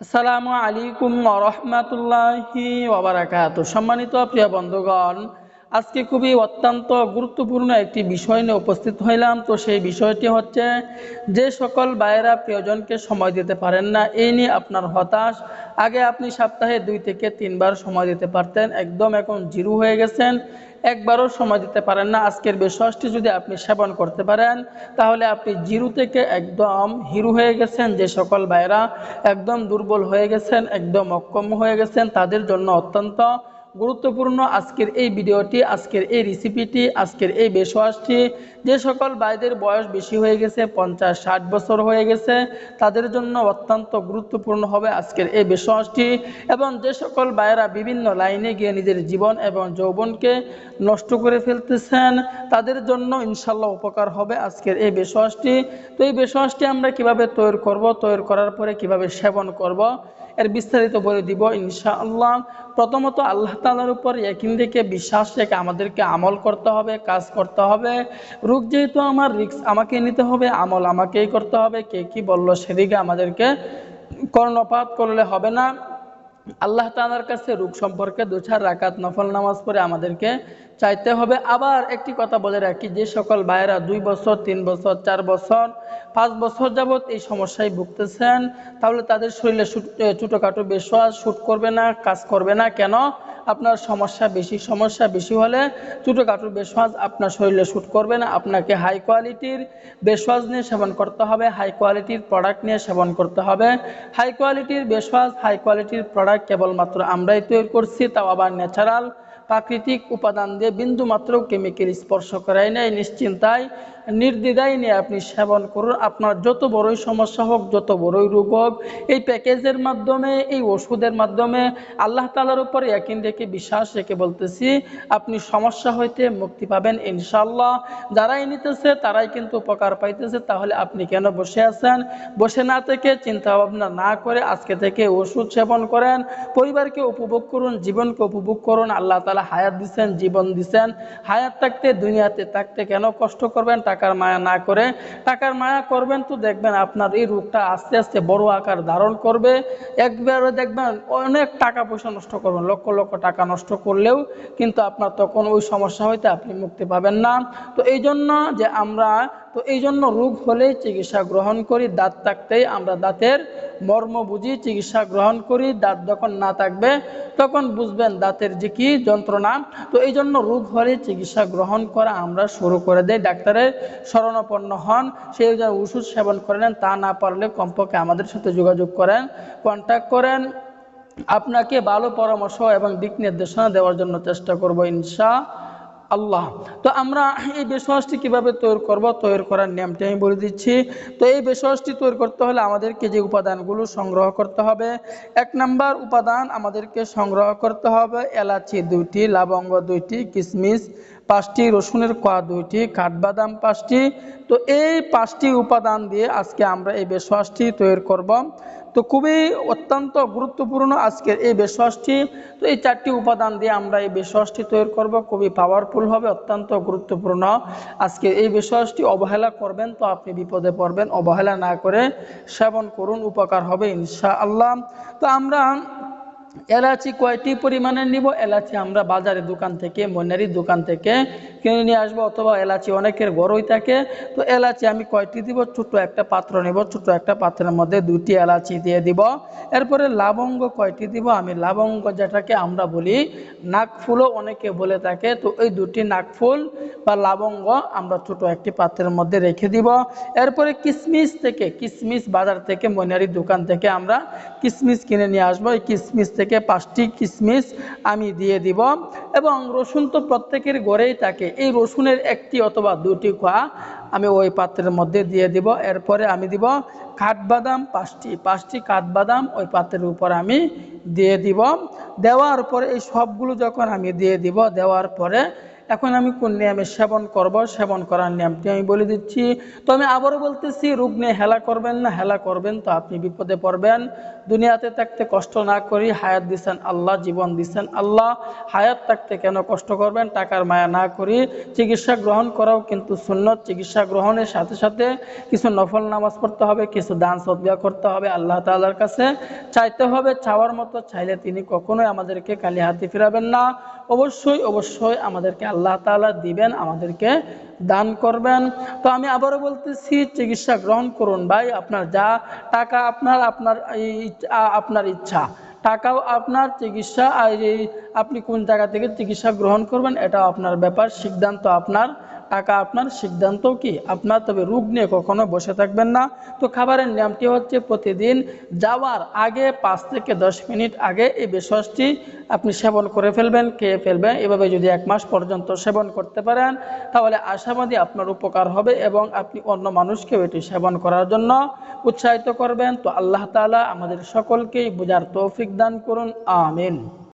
আসসালামু আলাইকুম রহমতুল্লাহি ওবরাকাত সম্মানিত প্রিয় বন্ধুগণ আজকে খুবই অত্যন্ত গুরুত্বপূর্ণ একটি বিষয় নিয়ে উপস্থিত হইলাম। তো সেই বিষয়টি হচ্ছে, যে সকল ভাইয়েরা প্রিয়জনকে সময় দিতে পারেন না, এই নিয়ে আপনার হতাশ। আগে আপনি সপ্তাহে দুই থেকে তিনবার সময় দিতে পারতেন, একদম এখন জিরো হয়ে গেছেন। একবারও সময় দিতে পারেন না। আজকের বিশ্বাসটি যদি আপনি সেবন করতে পারেন, তাহলে আপনি জিরু থেকে একদম হিরু হয়ে গেছেন। যে সকল ভাইরা একদম দুর্বল হয়ে গেছেন, একদম অক্ষম হয়ে গেছেন, তাদের জন্য অত্যন্ত গুরুত্বপূর্ণ আজকের এই ভিডিওটি, আজকের এই রেসিপিটি আজকের এই বেশওয়াসটি যে সকল ভাইদের বয়স বেশি হয়ে গেছে, পঞ্চাশ, ষাট বছর হয়ে গেছে, তাদের জন্য অত্যন্ত গুরুত্বপূর্ণ হবে আজকের এই বেশওয়াসটি এবং যে সকল ভাইয়েরা বিভিন্ন লাইনে গিয়ে নিজের জীবন এবং যৌবনকে নষ্ট করে ফেলতেছেন, তাদের জন্য ইনশাল্লাহ উপকার হবে আজকের এই বেশওয়াসটি তো এই বেশওয়াসটি আমরা কীভাবে তৈরি করব, তৈরি করার পরে কীভাবে সেবন করব, এর বিস্তারিত বলে দিব ইনশাআল্লাহ। প্রথমত আল্লাহ তালার উপর একিন থেকে বিশ্বাস রেখে আমাদেরকে আমল করতে হবে, কাজ করতে হবে। রোগ যেহেতু আমার রিক্স আমাকে নিতে হবে, আমল আমাকেই করতে হবে। কে কি বলল সেদিকে আমাদেরকে কর্ণপাত করলে হবে না। আল্লাহ তালার কাছে রোগ সম্পর্কে দু চার রাকাত নফল নামাজ পড়ে আমাদেরকে চাইতে হবে। আবার একটি কথা বলে রাখি, যে সকল ভাইয়েরা দুই বছর, তিন বছর, চার বছর, পাঁচ বছর যাবৎ এই সমস্যায় ভুগতেছেন, তাহলে তাদের শরীরে ছোটোখাটো বিশ্বাস শ্যুট করবে না, কাজ করবে না। কেন? আপনার সমস্যা বেশি সমস্যা বেশি হলে ছোটোখাটো বেশওয়াজ আপনার শরীরে শ্যুট করবে না। আপনাকে হাই কোয়ালিটির বেশওয়াজ নিয়ে সেবন করতে হবে হাই কোয়ালিটির প্রোডাক্ট নিয়ে সেবন করতে হবে। হাই কোয়ালিটির বেশওয়াজ হাই কোয়ালিটির প্রোডাক্ট কেবলমাত্র আমরাই তৈরি করছি, তাও আবার ন্যাচারাল প্রাকৃতিক উপাদান দিয়ে বিন্দু মাত্র কেমিক্যাল স্পর্শ করাই নেই নিশ্চিন্তায়, নির্দ্বিধায় নিয়ে আপনি সেবন করুন। আপনার যত বড়ই সমস্যা হোক, যত বড়ই রোগ হোক, এই প্যাকেজের মাধ্যমে, এই ওষুধের মাধ্যমে আল্লাহ তালার উপরে একিন রেখে বিশ্বাস রেখে বলতেছি, আপনি সমস্যা হইতে মুক্তি পাবেন ইনশাল্লাহ যারাই নিতেছে, তারাই কিন্তু উপকার পাইতেছে। তাহলে আপনি কেন বসে আছেন? বসে না থেকে চিন্তা ভাবনা না করে আজকে থেকে ওষুধ সেবন করেন। পরিবারকে উপভোগ করুন, জীবনকে উপভোগ করুন। আল্লাহ তালা হায়াত দিচ্ছেন জীবন দিচ্ছেন হায়াত থাকতে, দুনিয়াতে থাকতে কেন কষ্ট করবেন? টাকার মায়া না করে। টাকার মায়া করবেন তো দেখবেন আপনার এই রোগটা আস্তে আস্তে বড় আকার ধারণ করবে। একবারে দেখবেন অনেক টাকা পয়সা নষ্ট করবেন, লক্ষ লক্ষ টাকা নষ্ট করলেও কিন্তু আপনার তখন ওই সমস্যা হইতে আপনি মুক্তি পাবেন না। তো এই জন্য যে আমরা তো এই জন্য রোগ হলে চিকিৎসা গ্রহণ করি, দাঁত থাকতেই আমরা দাঁতের মর্ম বুঝি, চিকিৎসা গ্রহণ করি, দাঁত যখন না থাকবে তখন বুঝবেন দাঁতের যে কি যন্ত্রণা। তো এই জন্য রোগ হলে চিকিৎসা গ্রহণ করা আমরা শুরু করে দেই। ডাক্তারের শরণাপন্ন হন, সেই ওষুধ সেবন করে নেন, তা না পারলে কমপক্ষে আমাদের সাথে যোগাযোগ করেন কন্ট্যাক্ট করেন। আপনাকে ভালো পরামর্শ এবং দিক নির্দেশনা দেওয়ার জন্য চেষ্টা করব ইনশা। আল্লাহ। তো আমরা এই বিশ্বাসটি কীভাবে তৈরি করব, তৈরি করার নিয়মটি আমি বলে দিচ্ছি। তো এই বিশ্বাসটি তৈরি করতে হলে আমাদেরকে যে উপাদানগুলো সংগ্রহ করতে হবে, এক নাম্বার উপাদান আমাদেরকে সংগ্রহ করতে হবে এলাচি দুইটি, লবঙ্গ দুইটি কিশমিশ পাঁচটি, রসুনের কোয়া দুইটি, কাঠবাদাম পাঁচটি। তো এই পাঁচটি উপাদান দিয়ে আজকে আমরা এই বেশওয়াসটি তৈরি করব। তো খুবই অত্যন্ত গুরুত্বপূর্ণ আজকের এই বেশওয়াসটি তো এই চারটি উপাদান দিয়ে আমরা এই বেশওয়াসটি তৈরি করব। খুবই পাওয়ারফুল হবে, অত্যন্ত গুরুত্বপূর্ণ। আজকে এই বেশওয়াসটি অবহেলা করবেন তো আপনি বিপদে পড়বেন। অবহেলা না করে সেবন করুন, উপকার হবে ইনশা আল্লাহ তো আমরা এলাচি কয়টি পরিমাণে নিব? এলাচি আমরা বাজারে দোকান থেকে মনারির দোকান থেকে কিনে নিয়ে আসব অথবা এলাচি অনেকের গড়ই থাকে। তো এলাচি আমি কয়টি দিব? ছোট একটা পাত্র নেব ছোট একটা পাত্রের মধ্যে দুটি এলাচি দিয়ে দিব। এরপরে লাবঙ্গ কয়টি দিব? আমি লাবঙ্গ যেটাকে আমরা বলি নাকফুলও অনেকে বলে থাকে। তো এই দুটি নাকফুল বা লাবঙ্গ আমরা ছোট একটি পাত্রের মধ্যে রেখে দিব। এরপরে কিসমিস থেকে, কিসমিস বাজার থেকে মনারির দোকান থেকে আমরা কিসমিস কিনে নিয়ে আসব। এই কিসমিস থেকে পাঁচটি কিসমিস আমি দিয়ে দিব এবং রসুন তো প্রত্যেকের গড়েই থাকে। এই রসুনের একটি অথবা দুটি খোয়া আমি ওই পাত্রের মধ্যে দিয়ে দিব। এরপরে আমি দিব কাঠবাদাম পাঁচটি। পাঁচটি কাঠবাদাম ওই পাত্রের উপর আমি দিয়ে দিব। দেওয়ার পরে এই সবগুলো যখন আমি দিয়ে দিব, দেওয়ার পরে এখন আমি কোন নিয়মে সেবন করব? সেবন করার নিয়মটি আমি বলে দিচ্ছি। তো আমি আবারও বলতেছি রোগ নিয়ে হেলা করবেন না, হেলা করবেন তো আপনি বিপদে পড়বেন। দুনিয়াতে থাকতে কষ্ট না করি, হায়াত দিচ্ছেন আল্লাহ, জীবন দিচ্ছেন আল্লাহ। হায়াত থাকতে কেন কষ্ট করবেন? টাকার মায়া না করি। চিকিৎসা গ্রহণ করাও কিন্তু সুন্নত। চিকিৎসা গ্রহণের সাথে সাথে কিছু নফল নামাজ পড়তে হবে, কিছু দান সদ্গা করতে হবে আল্লাহ তাআলার কাছে। চাইতে হবে, চাওয়ার মতো চাইলে তিনি কখনোই আমাদেরকে কালি হাতে ফিরাবেন না। অবশ্যই অবশ্যই আমাদেরকে আল্লাহ তালা দিবেন, আমাদেরকে দান করবেন। তো আমি আবারও বলতেছি, চিকিৎসা গ্রহণ করুন ভাই, আপনার যা টাকা আপনার আপনার আপনার ইচ্ছা। টাকাও আপনার, চিকিৎসা, আর আপনি কোন জায়গা থেকে চিকিৎসা গ্রহণ করবেন, এটাও আপনার ব্যাপার, সিদ্ধান্ত আপনার। টাকা আপনার সিদ্ধান্ত কি? আপনার তবে রোগ নিয়ে কখনো বসে থাকবেন না। তো খাবারের নিয়মটি হচ্ছে প্রতিদিন যাওয়ার আগে পাঁচ থেকে দশ মিনিট আগে এই বেশসটি আপনি সেবন করে ফেলবেন, খেয়ে ফেলবেন। এভাবে যদি এক মাস পর্যন্ত সেবন করতে পারেন, তাহলে আশাবাদী আপনার উপকার হবে এবং আপনি অন্য মানুষকেও এটি সেবন করার জন্য উৎসাহিত করবেন। তো আল্লাহ তাআলা আমাদের সকলকেই বোঝার তৌফিক দান করুন। আমিন।